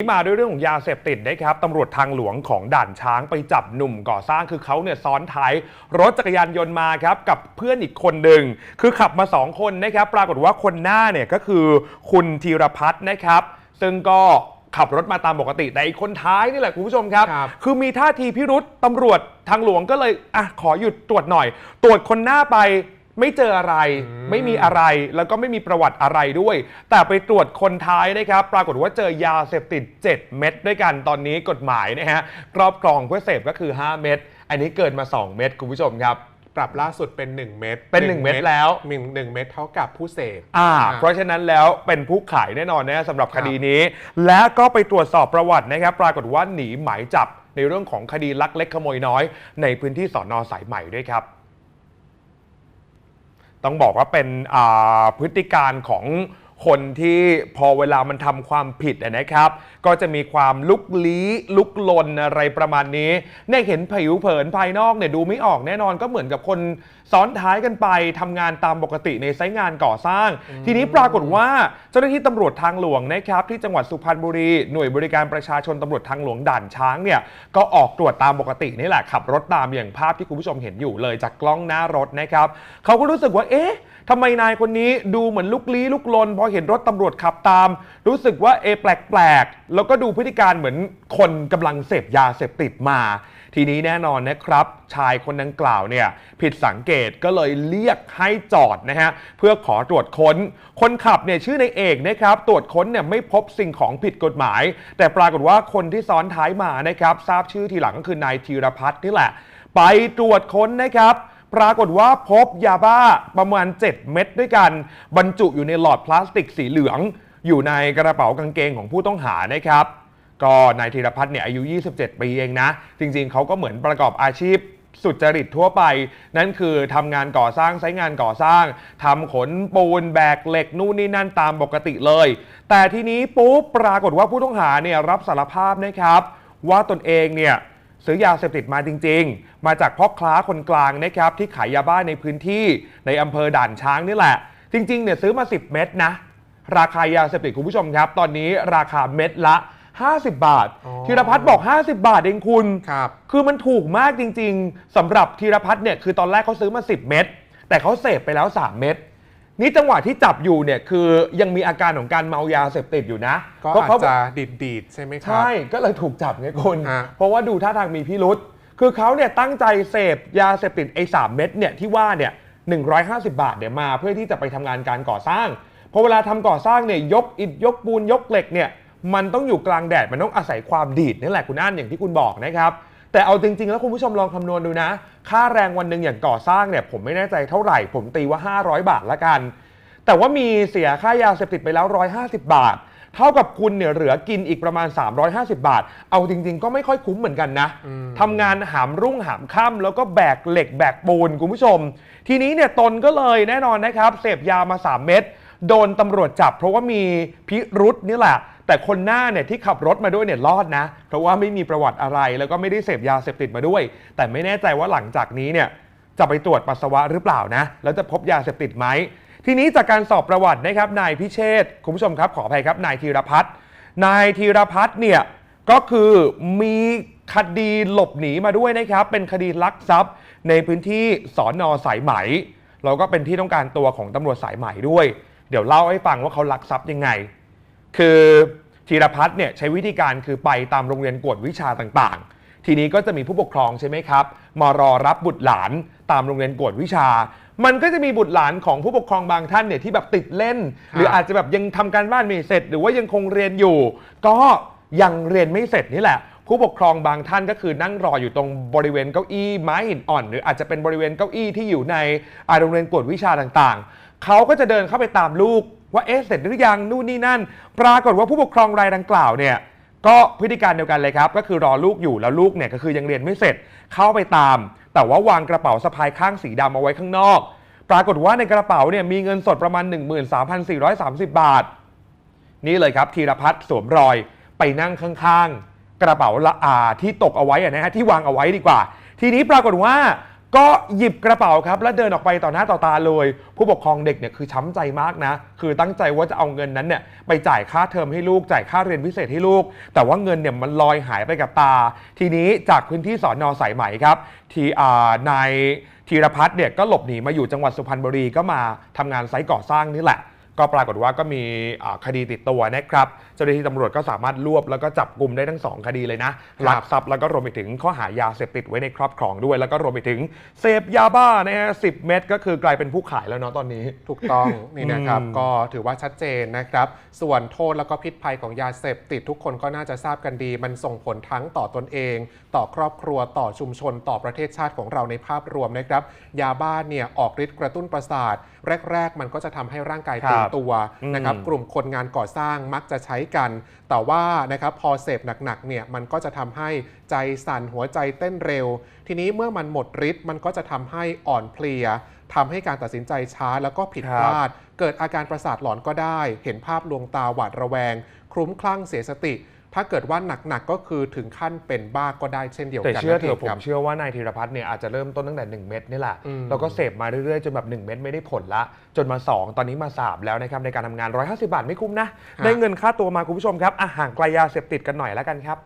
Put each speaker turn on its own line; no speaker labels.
มาด้วยเรื่องของยาเสพติดนะครับตำรวจทางหลวงของด่านช้างไปจับหนุ่มก่อสร้างคือเขาเนี่ยซ้อนท้ายรถจักรยานยนต์มาครับกับเพื่อนอีกคนหนึ่งคือขับมา 2 คนนะครับปรากฏว่าคนหน้าเนี่ยก็คือคุณธีรพัฒน์นะครับ ซึ่งก็ขับรถมาตามปกติแต่อีกคนท้ายนี่แหละคุณผู้ชมครับ
ครับ
คือมีท่าทีพิรุษตำรวจทางหลวงก็เลยอะขอหยุดตรวจหน่อย ตรวจคนหน้าไป ไม่เจออะไร ไม่มีอะไรแล้วก็ไม่มีประวัติอะไรด้วย แต่ไปตรวจคนท้ายนะครับ ปรากฏว่าเจอยาเสพติด 7 เม็ดด้วยกันตอนนี้กฎหมายนะฮะครอบครองเพื่อเสพก็คือ 5 เม็ดอันนี้เกินมา 2 เม็ดคุณผู้ชมครับ
ปรับล่าสุดเป็น 1 เม็ด
เป็นหนึ่งเม็ดแล้ว
หนึ่งหนึ่งเม็ดเท่ากับผู้เสพ
อ่า
อ่า
เพราะฉะนั้นแล้วเป็นผู้ขายแน่นอนนะสำหรับ
ค
ครับดีนี้ และก็ไปตรวจสอบประวัตินะครับ ปรากฏว่าหนีหมายจับในเรื่องของคดีลักเล็กขโมยน้อย ในพื้นที่สอนอสายใหม่ด้วยครับ ต้องบอกว่าเป็นพฤติการของ คนที่พอเวลามันทำความผิดอะนะครับ ก็จะมีความลุกลี้ลุกลนอะไรประมาณนี้เนี่ยเห็นผิวเผินภายนอกเนี่ยดูไม่ออกแน่นอนก็เหมือนกับคนซ้อนท้ายกันไปทำงานตามปกติในไซต์งานก่อสร้าง ทีนี้ปรากฏว่าเจ้าหน้าที่ตำรวจทางหลวงนะครับ ที่จังหวัดสุพรรณบุรีหน่วยบริการประชาชนตำรวจทางหลวงด่านช้างเนี่ยก็ออกตรวจตามปกตินี่แหละขับรถตามอย่างภาพที่คุณผู้ชมเห็นอยู่เลยจากกล้องหน้ารถนะครับเขาก็รู้สึกว่าเอ๊ะ ทำไมนายคนนี้ดูเหมือนลุกลี้ลุกลนพอเห็นรถตำรวจขับตาม รู้สึกว่าเอะแปลกๆ แล้วก็ดูพฤติการเหมือนคนกำลังเสพยาเสพติดมา ทีนี้แน่นอนนะครับ ชายคนดังกล่าวเนี่ยผิดสังเกตก็เลยเรียกให้จอดนะฮะเพื่อขอตรวจค้น คนขับเนี่ยชื่อในเอกนะครับตรวจค้นเนี่ยไม่พบสิ่งของผิดกฎหมาย แต่ปรากฏว่าคนที่ซ้อนท้ายมานะครับทราบชื่อทีหลังก็คือนายธีรพัฒน์นี่แหละ ไปตรวจค้นนะครับ ปรากฏว่าพบยาบ้าประมาณ 7 เม็ดด้วยกัน บรรจุอยู่ในหลอดพลาสติกสีเหลือง อยู่ในกระเป๋ากางเกงของผู้ต้องหานะครับ ก็นายธีรพัฒน์เนี่ยอายุ 27 ปีเองนะ จริงๆ เขาก็เหมือนประกอบอาชีพสุจริตทั่วไป นั่นคือทำงานก่อสร้างใช้งานก่อสร้างทำขนปูนแบกเหล็กนู่นนี่นั่นตามปกติเลย แต่ทีนี้ปุ๊บปรากฏว่าผู้ต้องหาเนี่ยรับสารภาพนะครับ ว่าตนเองเนี่ย ซื้อยาเสพติดมาจริง ๆ มาจากพ่อค้าคนกลางนะครับที่ขายยาบ้าในพื้นที่ในอำเภอด่านช้างนี่แหละ จริงๆเนี่ยซื้อมา 10 เม็ดนะ ราคายาเสพติดคุณผู้ชมครับ ตอนนี้ราคาเม็ดละ 50 บาท
อ๋อ
ธีรพัฒน์บอก 50 บาทเองคุณ
ครับ
คือมันถูกมากจริง ๆสำหรับธีรพัฒน์เนี่ยคือตอนแรกเขาซื้อมา 10 เม็ดแต่เขาเสพไปแล้ว 3 เม็ด นี่จังหวะที่จับอยู่เนี่ยคือยังมีอาการของการเมายาเสพติดอยู่นะ
ก็
เพราะ
อาจ
เขา
จะดีดดีดๆใช่ไหมครับ
ใช่ก็เลยถูกจับไงคุณ
ฮะ
เพราะว่าดูท่าทางมีพิรุษคือเขาเนี่ยตั้งใจเสพยาเสพติดไอ้สามเม็ดเนี่ยที่ว่าเนี่ย150 บาทเนี่ยมาเพื่อที่จะไปทำงานการก่อสร้างเพราะเวลาทำก่อสร้างเนี่ยยกอิฐยกปูนยกเหล็กเนี่ยมันต้องอยู่กลางแดดมันต้องอาศัยความดีดนี่แหละคุณอั้นอย่างที่คุณบอกนะครับ แต่เอาจริง ๆ แล้วคุณผู้ชมลองคำนวณดูนะ ค่าแรงวันหนึ่งอย่างก่อสร้างเนี่ยผมไม่แน่ใจเท่าไหร่ ผมตีว่า 500 บาทละกัน แต่ว่ามีเสียค่ายาเสพติดไปแล้ว 150 บาท เท่ากับคุณเนี่ยเหลือกินอีกประมาณ 350 บาท เอาจริง ๆ ก็ไม่ค่อยคุ้มเหมือนกันนะทำงานหามรุ่งหามค่ำแล้วก็แบกเหล็กแบกปูนคุณผู้ชม ทีนี้เนี่ยตนก็เลยแน่นอนนะครับเสพยามา 3 เม็ดโดนตำรวจจับ เพราะว่ามีพิรุษนี่แหละ แต่คนหน้าเนี่ยที่ขับรถมาด้วยเนี่ยรอดนะ เพราะว่าไม่มีประวัติอะไรแล้วก็ไม่ได้เสพยาเสพติดมาด้วย แต่ไม่แน่ใจว่าหลังจากนี้เนี่ยจะไปตรวจปัสสาวะหรือเปล่านะ แล้วจะพบยาเสพติดไหม ทีนี้จากการสอบประวัตินะครับนายพิเชษคุณผู้ชมครับขออภัยครับนายธีรพัฒน์นายธีรพัฒน์เนี่ยก็คือมีคดีหลบหนีมาด้วยนะครับ เป็นคดีลักทรัพย์ ในพื้นที่สอนอสายไหมแล้วก็เป็นที่ต้องการตัวของตำรวจสายไหมด้วย เดี๋ยวเล่าให้ฟังว่าเขาลักทรัพย์ยังไง คือธีรพัฒน์เนี่ยใช้วิธีการคือไปตามโรงเรียนกวดวิชาต่างๆ ทีนี้ก็จะมีผู้ปกครองใช่ไหมครับมารอรับบุตรหลานตามโรงเรียนกวดวิชา มันก็จะมีบุตรหลานของผู้ปกครองบางท่านเนี่ยที่แบบติดเล่น
ครับ
หรืออาจจะแบบยังทำการบ้านไม่เสร็จ หรือว่ายังคงเรียนอยู่ ก็ยังเรียนไม่เสร็จนี่แหละผู้ปกครองบางท่านก็คือนั่งรออยู่ตรงบริเวณเก้าอี้ไม้หินอ่อน หรืออาจจะเป็นบริเวณเก้าอี้ที่อยู่ในอ่าโรงเรียนกวดวิชาต่างๆ เขาก็จะเดินเข้าไปตามลูก ว่าเอ๊ะเสร็จหรือยังนู่นนี่นั่น ปรากฏว่าผู้ปกครองรายดังกล่าวเนี่ยก็พฤติการเดียวกันเลยครับ ก็คือรอลูกอยู่แล้วลูกเนี่ยก็คือยังเรียนไม่เสร็จเข้าไปตาม แต่ว่าวางกระเป๋าสะพายข้างสีดำเอาไว้ข้างนอก ปรากฏว่าในกระเป๋าเนี่ยมีเงินสดประมาณ 13,430 บาท นี่เลยครับธีรพัฒน์สวมรอยไปนั่งข้าง ๆ กระเป๋าละอาที่ตกเอาไว้นะฮะที่วางเอาไว้ดีกว่า ทีนี้ปรากฏว่า ก็หยิบกระเป๋าครับ แล้วเดินออกไปต่อหน้าต่อตาเลย ผู้ปกครองเด็กเนี่ยคือช้ำใจมากนะ คือตั้งใจว่าจะเอาเงินนั้นเนี่ยไปจ่ายค่าเทอมให้ลูก จ่ายค่าเรียนพิเศษให้ลูก แต่ว่าเงินเนี่ยมันลอยหายไปกับตา ทีนี้จากพื้นที่สอนอสายไหมครับ ที่อ่านายธีรพัฒน์เนี่ยก็หลบหนีมาอยู่จังหวัดสุพรรณบุรีก็มาทำงานไซต์ก่อสร้างนี่แหละ ก็ปรากฏว่าก็มีอ่าคดีติดตัวนะครับเจ้าหน้าที่ตำรวจก็สามารถรวบแล้วก็จับกลุ่มได้ทั้งสองคดีเลยนะลักทรัพย์แล้วก็รวมไปถึงข้อหายาเสพติดไว้ในครอบครองด้วย แล้วก็รวมไปถึงเสพยาบ้านะฮะสิเม็ดก็คือกลายเป็นผู้ขายแล้วเนาะตอนนี้
ถูกต้องนี่นะครับ
อืม
ก็ถือว่าชัดเจนนะครับ ส่วนโทษแล้วก็พิษภัยของยาเสพติดทุกคนก็น่าจะทราบกันดี มันส่งผลทั้งต่อตนเอง ต่อครอบครัวต่อชุมชนต่อประเทศชาติของเราในภาพรวมนะครับ ยาบ้าเนี่ยออกฤทธิ์กระตุ้นประสาท แรก ๆ มันก็จะทำให้ร่างกาย
ครับ
ตื่นตัวนะครับ
อืม
กลุ่มคนงานก่อสร้างมักจะใช้กัน แต่ว่านะครับพอเสพหนักๆเนี่ยมันก็จะทำให้ใจสั่นหัวใจเต้นเร็ว ทีนี้เมื่อมันหมดฤทธิ์มันก็จะทำให้อ่อนเพลียทำให้การตัดสินใจช้าแล้วก็ผิดพลาด เกิดอาการประสาทหลอนก็ได้ เห็นภาพลวงตาหวาดระแวง คลุ้มคลั่งเสียสติ ถ้าเกิดว่าหนักๆก็คือถึงขั้นเป็นบ้าก็ได้เช่นเดียว
แต่
กัน
เชื่อเถ
นั่น
อะ
ง
ผ
ครั
ม
บ
เชื่อว่านายธีรพัฒน์เนี่ยอาจจะเริ่มต้นตั้งแต่ 1 เม็ดนี่แหละ
อืม
แล้วก็เสพมาเรื่อยๆจนแบบ 1 เม็ดไม่ได้ผลละ จนมา 2 ตอนนี้มา 3 แล้วนะครับในการทำงาน 150 บาทไม่คุ้มนะได้เงินค่าตัวมาคุณผู้ชมครับอาห่างไกลยาเสพติดกันหน่อยแล้วกันครับ